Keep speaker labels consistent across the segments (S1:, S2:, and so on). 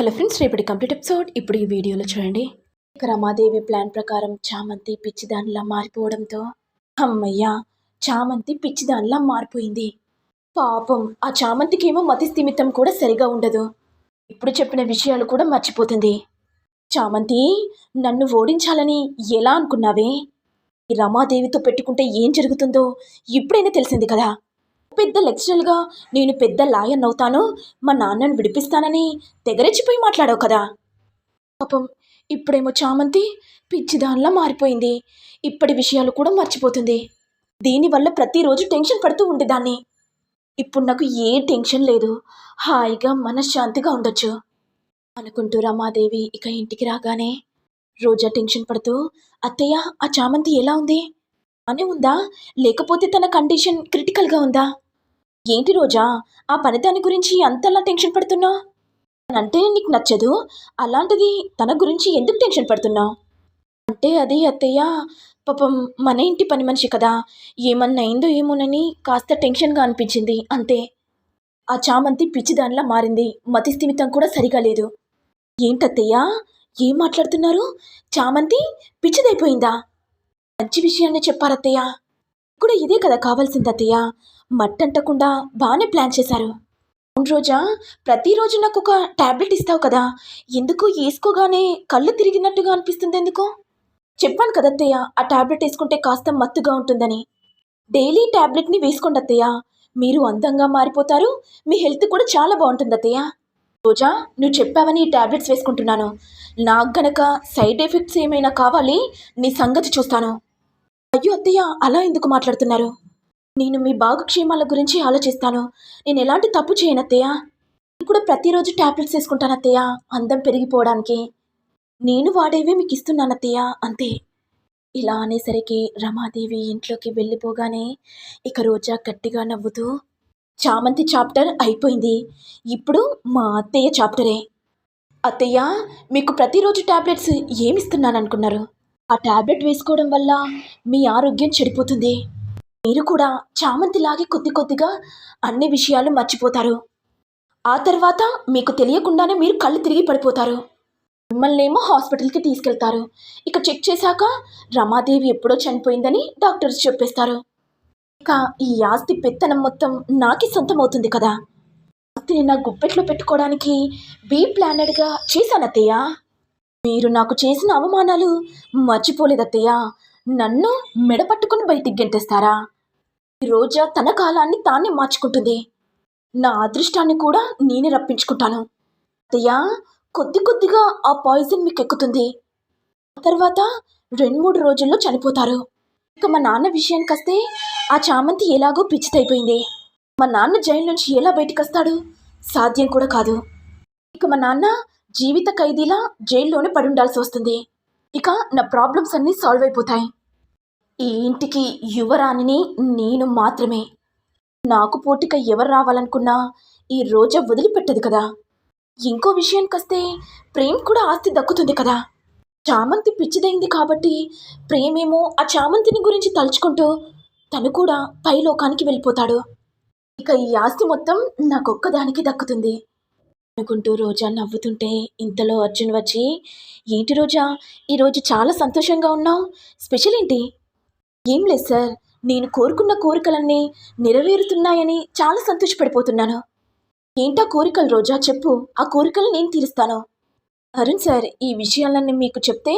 S1: Hello friends రేపటి complete episode. ఇప్పుడు ఈ వీడియోలో చూడండి. ఇక రమాదేవి ప్లాన్ ప్రకారం చామంతి పిచ్చిదానిలా మారిపోవడంతో అమ్మయ్యా చామంతి పిచ్చిదానిలా మారిపోయింది. పాపం ఆ చామంతికి ఏమో మతి స్థిమితం కూడా సరిగా ఉండదు. ఇప్పుడు చెప్పిన విషయాలు కూడా మర్చిపోతుంది. చామంతి నన్ను ఓడించాలని ఎలా అనుకున్నావే? ఈ రమాదేవితో పెట్టుకుంటే ఏం జరుగుతుందో ఇప్పుడైనా తెలిసింది కదా. పెద్ద లెక్చరల్గా నేను పెద్ద లాయర్ అవుతాను మా నాన్నను విడిపిస్తానని తెగరెచ్చిపోయి మాట్లాడావు కదా. పాపం ఇప్పుడేమో చామంతి పిచ్చిదానిలా మారిపోయింది. ఇప్పటి విషయాలు కూడా మర్చిపోతుంది. దీనివల్ల ప్రతిరోజు టెన్షన్ పడుతూ ఉండేదాన్ని. ఇప్పుడు నాకు ఏ టెన్షన్ లేదు. హాయిగా మనశ్శాంతిగా ఉండొచ్చు. అనుకుంటూ రమాదేవి ఇక ఇంటికి రాగానే రోజా టెన్షన్ పడుతూ అత్తయ్య ఆ చామంతి ఎలా ఉంది? అని ఉందా? లేకపోతే తన కండిషన్ క్రిటికల్గా ఉందా? ఏంటి రోజా ఆ పని దాని గురించి అంతలా టెన్షన్ పడుతున్నావు? అంటే నీకు నచ్చదు? అలాంటిది తన గురించి ఎందుకు టెన్షన్ పడుతున్నావు? అంటే అది అత్తయ్య పాపం మన ఇంటి పని మనిషి కదా ఏమన్నా అయిందో ఏమోనని కాస్త టెన్షన్గా అనిపించింది అంతే. ఆ చామంతి పిచ్చిదానిలా మారింది మతి స్థిమితం కూడా సరిగా లేదు. ఏంటత్తయ్యా ఏం మాట్లాడుతున్నారు? చామంతి పిచ్చిదైపోయిందా? మంచి విషయాన్ని చెప్పారత్తయ్య. కూడా ఇదే కదా కావాల్సింది అత్తయ్య మట్టంటకుండా బాగానే ప్లాన్ చేశారు. అవును రోజా ప్రతిరోజు నాకు ఒక టాబ్లెట్ ఇస్తావు కదా. ఎందుకు వేసుకోగానే కళ్ళు తిరిగినట్టుగా అనిపిస్తుంది ఎందుకు? చెప్పాను కదా అత్తయ్య ఆ టాబ్లెట్ వేసుకుంటే కాస్త మత్తుగా ఉంటుందని. డైలీ టాబ్లెట్ని వేసుకోండి అత్తయ్య మీరు అందంగా మారిపోతారు మీ హెల్త్ కూడా చాలా బాగుంటుంది అత్తయ్య రోజా నువ్వు చెప్పావని ఈ టాబ్లెట్స్ వేసుకుంటున్నాను. నాకు గనక సైడ్ ఎఫెక్ట్స్ ఏమైనా కావాలి నీ సంగతి చూస్తాను. అయ్యో అత్తయ్య అలా ఎందుకు మాట్లాడుతున్నారు? నేను మీ బాగుక్షేమాల గురించి ఆలోచిస్తాను. నేను ఎలాంటి తప్పు చేయను అత్తయ్య. నేను కూడా ప్రతిరోజు టాబ్లెట్స్ వేసుకుంటాను అత్తయ్య అందం పెరిగిపోవడానికి. నేను వాడేవే మీకు ఇస్తున్నాను అత్తయ్య అంతే. ఇలా అనేసరికి రమాదేవి ఇంట్లోకి వెళ్ళిపోగానే ఇక రోజా గట్టిగా నవ్వుతూ చామంతి చాప్టర్ అయిపోయింది. ఇప్పుడు మా అత్తయ్య చాప్టరే. అత్తయ్య మీకు ప్రతిరోజు ట్యాబ్లెట్స్ ఏమిస్తున్నాను అనుకున్నారు ఆ టాబ్లెట్ వేసుకోవడం వల్ల మీ ఆరోగ్యం చెడిపోతుంది. మీరు కూడా చామంతిలాగే కొద్ది కొద్దిగా అన్ని విషయాలు మర్చిపోతారు. ఆ తర్వాత మీకు తెలియకుండానే మీరు కళ్ళు తిరిగి పడిపోతారు. మిమ్మల్ని ఏమో హాస్పిటల్కి తీసుకెళ్తారు. ఇక చెక్ చేశాక రమాదేవి ఎప్పుడో చనిపోయిందని డాక్టర్స్ చెప్పేస్తారు. ఇక ఈ ఆస్తి పెత్తనం మొత్తం నాకే సొంతం అవుతుంది కదా. ఆస్తిని నా గుప్పెట్లో పెట్టుకోవడానికి బీ ప్లానెడ్గా చేశానత్తయ్య. మీరు నాకు చేసిన అవమానాలు మర్చిపోలేదత్తయ్య. నన్ను మెడపట్టుకుని బయటికి గెంటేస్తారా రోజా తన కాలాన్ని తానే మార్చుకుంటుంది. నా అదృష్టాన్ని కూడా నేనే రప్పించుకుంటాను. అత్తయ్య కొద్ది కొద్దిగా ఆ పాయిజన్ మీకు ఎక్కుతుంది ఆ తర్వాత రెండు మూడు రోజుల్లో చనిపోతారు. ఇక మా నాన్న విషయానికి వస్తే ఆ చామంతి ఎలాగో పిచ్చితైపోయింది మా నాన్న జైలు నుంచి ఎలా బయటకు వస్తాడు సాధ్యం కూడా కాదు. ఇక మా నాన్న జీవిత ఖైదీలా జైల్లోనే పడుండాల్సి వస్తుంది. ఇక నా ప్రాబ్లమ్స్ అన్నీ సాల్వ్ అయిపోతాయి. ఈ ఇంటికి యువరాణిని నేను మాత్రమే. నాకు పోటీగా ఎవరు రావాలనుకున్నా ఈ రోజా వదిలిపెట్టదు కదా. ఇంకో విషయానికొస్తే ప్రేమ్ కూడా ఆస్తి దక్కుతుంది కదా. చామంతి పిచ్చిదైంది కాబట్టి ప్రేమేమో ఆ చామంతిని గురించి తలుచుకుంటూ తను కూడా పైలోకానికి వెళ్ళిపోతాడు. ఇక ఈ ఆస్తి మొత్తం నాకొక్కదానికి దక్కుతుంది. అనుకుంటూ రోజా నవ్వుతుంటే ఇంతలో అర్జున్ వచ్చి ఏంటి రోజా ఈరోజు చాలా సంతోషంగా ఉన్నావు. స్పెషల్ ఏంటి? ఏం లేదు సార్ నేను కోరుకున్న కోరికలన్నీ నెరవేరుతున్నాయని చాలా సంతోషపడిపోతున్నాను. ఏంటా కోరికలు రోజా చెప్పు. ఆ కోరికలు నేను తీరుస్తాను. అరుణ్ సార్ ఈ విషయాలన్నీ మీకు చెప్తే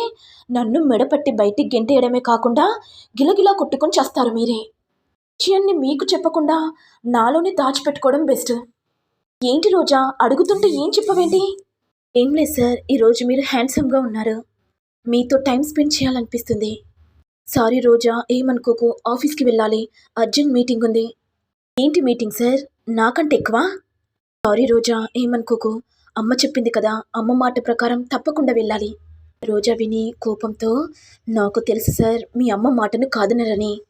S1: నన్ను మెడపట్టి బయటికి గెంటేయడమే కాకుండా గిలగిలా కొట్టుకొని చేస్తారు మీరే. విషయాన్ని మీకు చెప్పకుండా నాలోనే దాచిపెట్టుకోవడం బెస్ట్. ఏంటి రోజా? అడుగుతుంటే ఏం చెప్పవేంటి? ఏం లేదు సార్ ఈరోజు మీరు హ్యాండ్సమ్గా ఉన్నారు. మీతో టైం స్పెండ్ చేయాలనిపిస్తుంది. సారీ రోజా ఏమనుకోకు ఆఫీస్కి వెళ్ళాలి. అర్జెంట్ మీటింగ్ ఉంది. ఏంటి మీటింగ్ సార్? నాకంటే ఎక్కువ? సారీ రోజా ఏమనుకోకు. అమ్మ చెప్పింది కదా అమ్మ మాట ప్రకారం తప్పకుండా వెళ్ళాలి. రోజా విని కోపంతో నాకు తెలుసు సార్ మీ అమ్మ మాటను కాదనరని.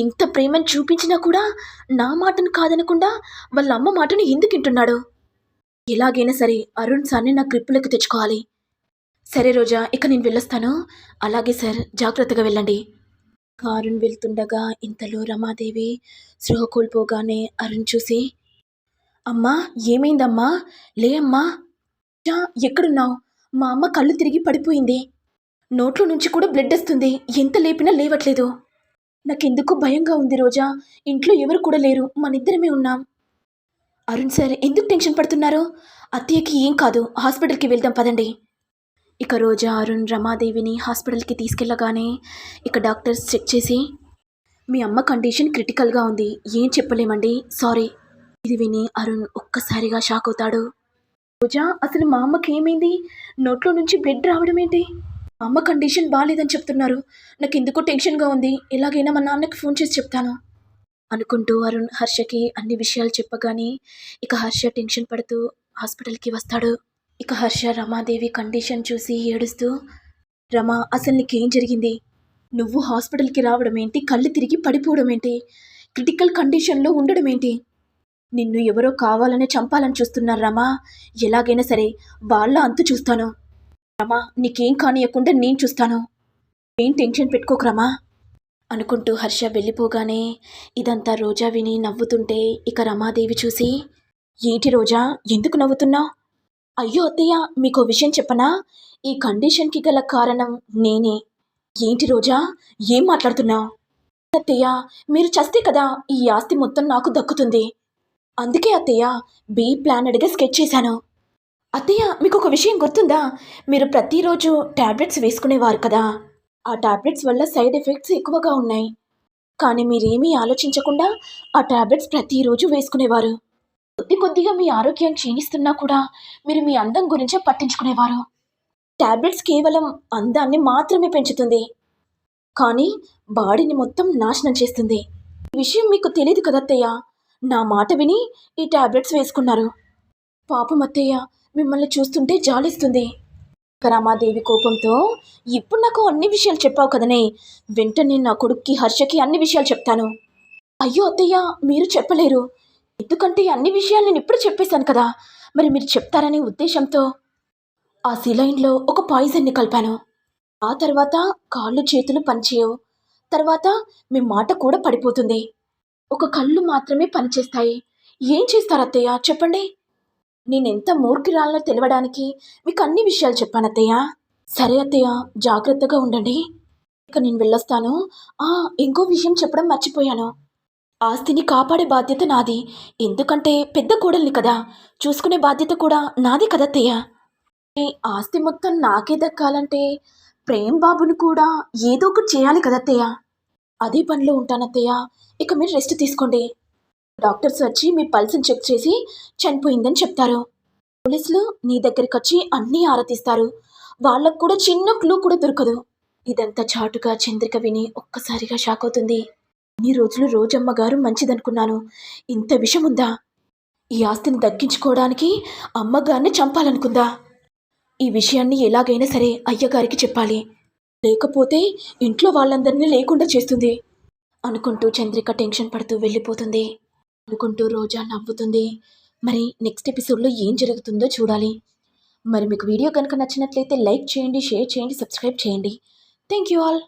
S1: ఇంత ప్రేమను చూపించినా కూడా నా మాటను కాదనకుండా వాళ్ళ అమ్మ మాటను ఎందుకు వింటున్నాడు? ఎలాగైనా సరే అరుణ్ సార్ని నా గ్రిప్పులోకి తెచ్చుకోవాలి. సరే రోజా ఇక నేను వెళ్ళొస్తాను. అలాగే సార్ జాగ్రత్తగా వెళ్ళండి. అరుణ్ వెళ్తుండగా ఇంతలో రమాదేవి శృహ కోల్పోగానే అరుణ్ చూసి అమ్మా ఏమైందమ్మా? లే అమ్మా. "జా, ఎక్కడున్నావు? మా అమ్మ కళ్ళు తిరిగి పడిపోయింది. నోట్లో నుంచి కూడా బ్లడ్ వస్తుంది. ఎంత లేపినా లేవట్లేదు. నాకెందుకు భయంగా ఉంది రోజా. ఇంట్లో ఎవరు కూడా లేరు. మనిద్దరమే ఉన్నాం. అరుణ్ సార్ ఎందుకు టెన్షన్ పడుతున్నారు? అత్తయ్యకి ఏం కాదు. హాస్పిటల్కి వెళ్దాం పదండి. ఇక రోజా అరుణ్ రమాదేవిని హాస్పిటల్కి తీసుకెళ్ళగానే ఇక డాక్టర్స్ చెక్ చేసి మీ అమ్మ కండిషన్ క్రిటికల్గా ఉంది. ఏం చెప్పలేమండి. సారీ. ఇది విని అరుణ్ ఒక్కసారిగా షాక్ అవుతాడు. రోజా అసలు మా అమ్మకి ఏమైంది నోట్లో నుంచి బ్లడ్ రావడం ఏంటి అమ్మ కండిషన్ బాగాలేదని చెప్తున్నారు. నాకు ఎందుకో టెన్షన్గా ఉంది. ఎలాగైనా మా నాన్నకి ఫోన్ చేసి చెప్తాను. అనుకుంటూ అరుణ్ హర్షకి అన్ని విషయాలు చెప్పగానే ఇక హర్ష టెన్షన్ పడుతూ హాస్పిటల్కి వస్తాడు. ఇక హర్ష రమాదేవి కండిషన్ చూసి ఏడుస్తూ రమా అసలు నీకేం జరిగింది? నువ్వు హాస్పిటల్కి రావడం ఏంటి? కళ్ళు తిరిగి పడిపోవడం ఏంటి? క్రిటికల్ కండిషన్లో ఉండడం ఏంటి? నిన్ను ఎవరో కావాలనే చంపాలని చూస్తున్నారు రమా. ఎలాగైనా సరే వాళ్ళ అంతు చూస్తాను. రమా నీకేం కానియకుండా నేను చూస్తాను. ఏం టెన్షన్ పెట్టుకోకరమా అనుకుంటూ హర్ష వెళ్ళిపోగానే ఇదంతా రోజా విని నవ్వుతుంటే ఇక రమాదేవి చూసి ఏంటి రోజా ఎందుకు నవ్వుతున్నావు? అయ్యో అత్తయ్య మీకు విషయం చెప్పనా? ఈ కండిషన్కి గల కారణం నేనే. ఏంటి రోజా ఏం మాట్లాడుతున్నావు? అత్తయ్య మీరు చస్తే కదా ఈ ఆస్తి మొత్తం నాకు దక్కుతుంది. అందుకే అత్తయ్య బీ ప్లానెడ్గా స్కెచ్ చేశాను. అత్తయ్య మీకు ఒక విషయం గుర్తుందా? మీరు ప్రతిరోజు ట్యాబ్లెట్స్ వేసుకునేవారు కదా. ఆ టాబ్లెట్స్ వల్ల సైడ్ ఎఫెక్ట్స్ ఎక్కువగా ఉన్నాయి. కానీ మీరేమీ ఆలోచించకుండా ఆ ట్యాబ్లెట్స్ ప్రతిరోజు వేసుకునేవారు. కొద్ది కొద్దిగా మీ ఆరోగ్యం క్షీణిస్తున్నా కూడా మీరు మీ అందం గురించే పట్టించుకునేవారు. ట్యాబ్లెట్స్ కేవలం అందాన్ని మాత్రమే పెంచుతుంది. కానీ బాడీని మొత్తం నాశనం చేస్తుంది. ఈ విషయం మీకు తెలియదు కదత్తయ్య నా మాట విని ఈ టాబ్లెట్స్ వేసుకున్నారు. పాపం అత్తయ్య మిమ్మల్ని చూస్తుంటే జాలిస్తుంది. ఇక రమాదేవి కోపంతో ఇప్పుడు నాకు అన్ని విషయాలు చెప్పావు కదనే. వెంటనే నా కొడుక్కి హర్షకి అన్ని విషయాలు చెప్తాను. అయ్యో అత్తయ్య మీరు చెప్పలేరు. ఎందుకంటే అన్ని విషయాలు నేను ఇప్పుడు చెప్పేశాను కదా. మరి మీరు చెప్తారనే ఉద్దేశంతో ఆ సిలైన్లో ఒక పాయిజన్ని కలిపాను. ఆ తర్వాత కాళ్ళు చేతులు పనిచేయవు. తర్వాత మీ మాట కూడా పడిపోతుంది. ఒక కళ్ళు మాత్రమే పనిచేస్తాయి. ఏం చేస్తారు అత్తయ్య? చెప్పండి. నేనెంత మూర్ఖురాలను తెలవడానికి మీకు అన్ని విషయాలు చెప్పాను అత్తయ్య. సరే అత్తయ్య జాగ్రత్తగా ఉండండి. ఇక నేను వెళ్ళొస్తాను. ఆ ఇంకో విషయం చెప్పడం మర్చిపోయాను. ఆస్తిని కాపాడే బాధ్యత నాది. ఎందుకంటే పెద్ద కోడల్ని కదా. చూసుకునే బాధ్యత కూడా నాది కదత్తయ్య ఆస్తి మొత్తం నాకే దక్కాలంటే ప్రేమ్ బాబుని కూడా ఏదో ఒకటి చేయాలి కదత్తయ్య అదే పనిలో ఉంటానత్తయ్య ఇక మీరు రెస్ట్ తీసుకోండి. డాక్టర్స్ వచ్చి మీ పల్స్ని చెక్ చేసి చనిపోయిందని చెప్తారు. పోలీసులు నీ దగ్గరికి వచ్చి అన్నీ ఆరతిస్తారు వాళ్ళకు కూడా చిన్న క్లూ కూడా దొరకదు. ఇదంతా చాటుగా చంద్రిక విని ఒక్కసారిగా షాక్ అవుతుంది. ఇన్ని రోజులు రోజమ్మ గారు మంచిదనుకున్నాను. ఇంత విషం ఉందా ఈ ఆస్తిని దక్కించుకోవడానికి అమ్మగారిని చంపాలనుకుందా? ఈ విషయాన్ని ఎలాగైనా సరే అయ్యగారికి చెప్పాలి. లేకపోతే ఇంట్లో వాళ్ళందరినీ లేకుండా చేస్తుంది. అనుకుంటూ చంద్రిక టెన్షన్ పడుతూ వెళ్ళిపోతుంది. అనుకుంటూ రోజా నవ్వుతుంది. మరి నెక్స్ట్ ఎపిసోడ్లో ఏం జరుగుతుందో చూడాలి. మరి మీకు వీడియో కనుక నచ్చినట్లయితే లైక్ చేయండి షేర్ చేయండి సబ్స్క్రైబ్ చేయండి. Thank you all.